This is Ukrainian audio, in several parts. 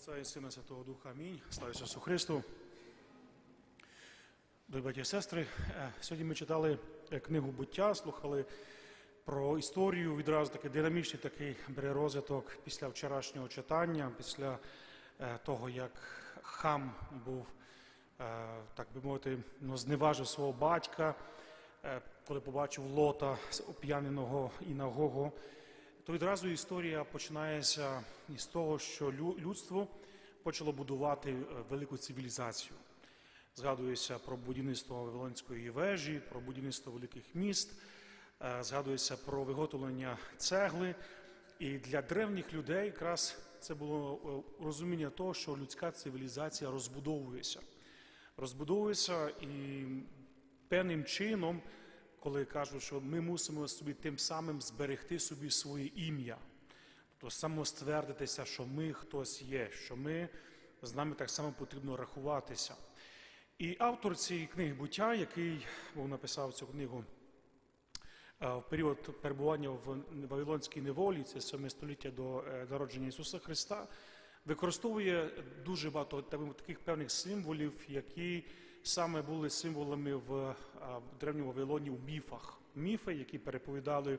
Отця і Сина Святого Духа. Амінь. Слава Ісусу Христу. Дорогі браті і сестри, е, сьогодні ми читали е, книгу буття, слухали про історію. Відразу такий динамічний такий бере розвиток після вчорашнього читання, після е, того, як хам був, так би мовити, ну, зневажив свого батька, коли побачив лота оп'яненого і нагого то відразу історія починається із того, що лю- людство почало будувати е, велику цивілізацію. Згадується про будівництво Вавилонської вежі, про будівництво великих міст, е, згадується про виготовлення цегли. І для древніх людей якраз це було е, розуміння того, що людська цивілізація розбудовується. Розбудовується і певним чином, коли кажуть, що ми мусимо собі тим самим зберегти собі своє ім'я, тобто самоствердитися, що ми хтось є, що ми з нами так само потрібно рахуватися. І автор цієї книги буття, який був написав цю книгу е, в період перебування в Вавилонській неволі, це 7 століття до е, народження Ісуса Христа, використовує дуже багато таких певних символів, які саме були символами в, древньому Вавилоні в міфах. Міфи, які переповідали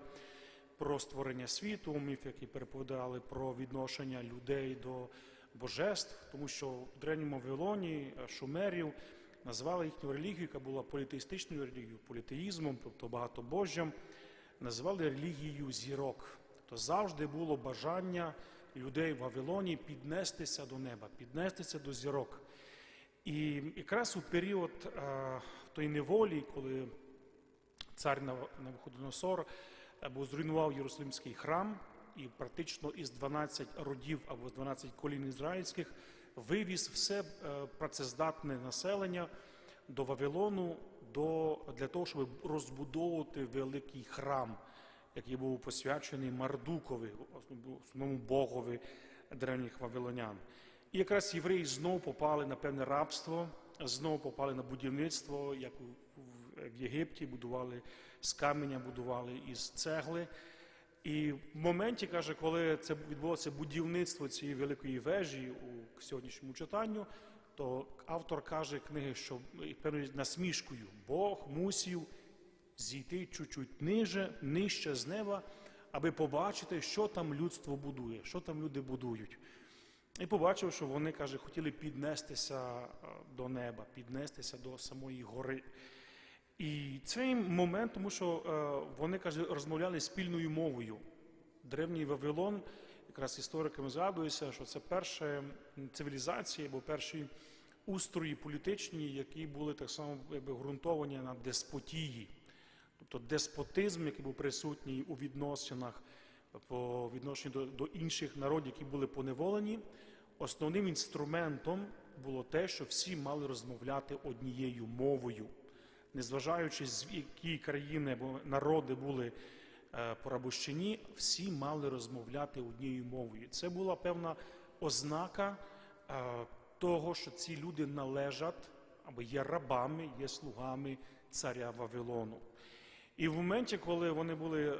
про створення світу, міфи, які переповідали про відношення людей до божеств, тому що в древньому Вавилоні е, шумерів називали їхню релігію, яка була політеїстичною релігією, політеїзмом, тобто багатобожжям, називали релігією зірок. Тобто завжди було бажання людей в Вавилоні піднестися до неба, піднестися до зірок. І якраз у період е, тої неволі, коли цар Нав- Навуходоносор е, був зруйнував Єрусалимський храм і практично із 12 родів або з 12 колін ізраїльських вивіз все е, працездатне населення до Вавилону до, для того, щоб розбудовувати великий храм, який був посвячений Мардукові, основ- основному богові древніх вавилонян. І якраз євреї знову попали на певне рабство, знову попали на будівництво, як в- Єгипті будували з каменя, будували із цегли. І в моменті, каже, коли це відбулося будівництво цієї великої вежі у сьогоднішньому читанню, то автор каже книги, що певною насмішкою Бог мусів зійти чуть-чуть ниже, нижче з неба, аби побачити, що там людство будує, що там люди будують. І побачив, що вони, каже, хотіли піднестися е, до неба, піднестися до самої гори. І цей момент, тому що е, вони каже, розмовляли спільною мовою. Древній Вавилон, якраз істориками згадується, що це перша цивілізація або перші устрої політичні, які були так само якби, ґрунтовані на деспотії. Тобто деспотизм, який був присутній у відносинах по відношенню до, до інших народів, які були поневолені, основним інструментом було те, що всі мали розмовляти однією мовою, незважаючи з які країни або народи були е, порабощені, всі мали розмовляти однією мовою. Це була певна ознака е, того, що ці люди належать або є рабами, є слугами царя Вавилону. І в моменті, коли вони були е,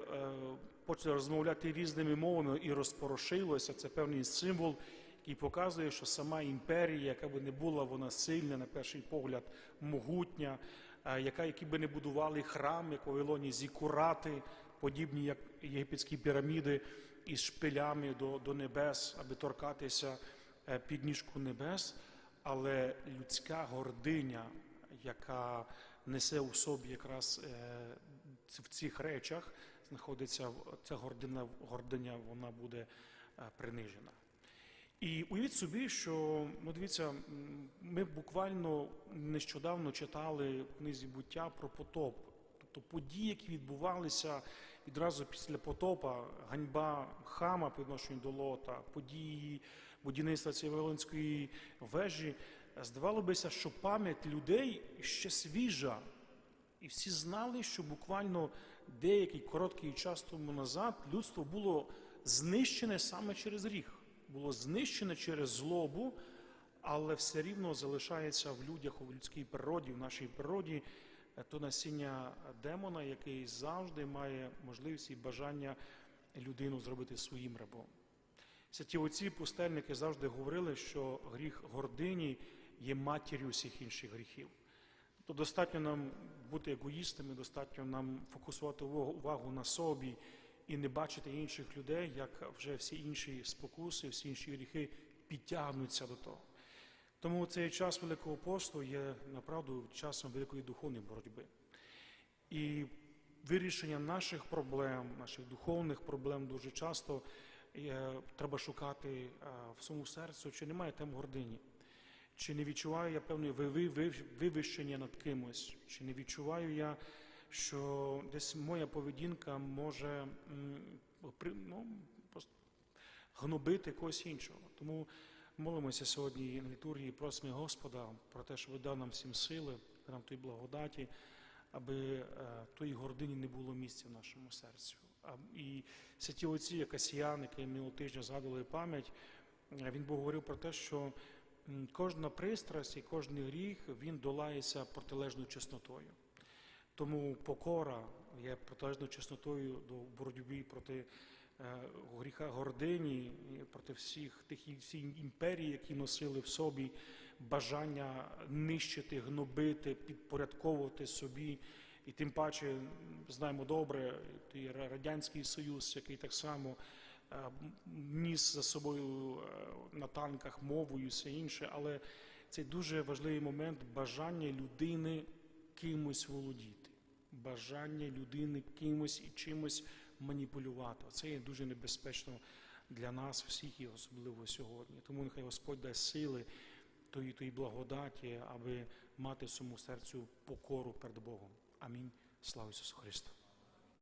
почали розмовляти різними мовами і розпорошилося, це певний символ, який показує, що сама імперія, яка би не була вона сильна, на перший погляд, могутня, е, яка які би не будували храм, як у Вавилоні, зікурати, подібні як єгипетські піраміди із шпилями до, до небес, аби торкатися е, підніжку небес, але людська гординя, яка несе у собі якраз е, в цих речах, знаходиться ця гордина, гординя, вона буде е, принижена. І уявіть собі, що ну дивіться, ми буквально нещодавно читали в книзі буття про потоп. Тобто події, які відбувалися відразу після потопа, ганьба хама по відношенню до лота, події будівництва цієї Вавилонської вежі, здавалося бися, що пам'ять людей ще свіжа. І всі знали, що буквально деякий короткий час тому назад людство було знищене саме через гріх, було знищене через злобу, але все рівно залишається в людях, у людській природі, в нашій природі, е, то насіння демона, який завжди має можливість і бажання людину зробити своїм рабом. Святі отці пустельники завжди говорили, що гріх гордині є матір'ю всіх інших гріхів. То достатньо нам бути егоїстами, достатньо нам фокусувати увагу- на собі і не бачити інших людей, як вже всі інші спокуси, всі інші гріхи підтягнуться до того. Тому цей час Великого посту є направду часом великої духовної боротьби. І вирішення наших проблем, наших духовних проблем дуже часто е, треба шукати е, в своєму серцю, чи немає там гордині, чи не відчуваю я певне ви- ви- вивищення над кимось, чи не відчуваю я, що десь моя поведінка може ну, просто гнобити когось іншого. Тому молимося сьогодні на літургії, просимо Господа про те, щоб дав нам всім сили, нам тої благодаті, аби е, тої гордині не було місця в нашому серцю. І святі отці, як Касіян, який минулого тижня згадували пам'ять, е, він був говорив про те, що кожна пристрасть і кожен гріх він долається протилежною чеснотою. Тому покора є протилежною чеснотою до боротьби проти е, гріха гордині, проти всіх тих і всі імперії, які носили в собі бажання нищити, гнобити, підпорядковувати собі. І тим паче знаємо добре, і Радянський Союз, який так само ніс за собою е, на танках мову і все інше, але це дуже важливий момент бажання людини кимось володіти, бажання людини кимось і чимось маніпулювати. Це є дуже небезпечно для нас всіх і особливо сьогодні. Тому нехай Господь дасть сили тої, тої благодаті, аби мати в своєму серцю покору перед Богом. Амінь. Слава Ісусу Христу.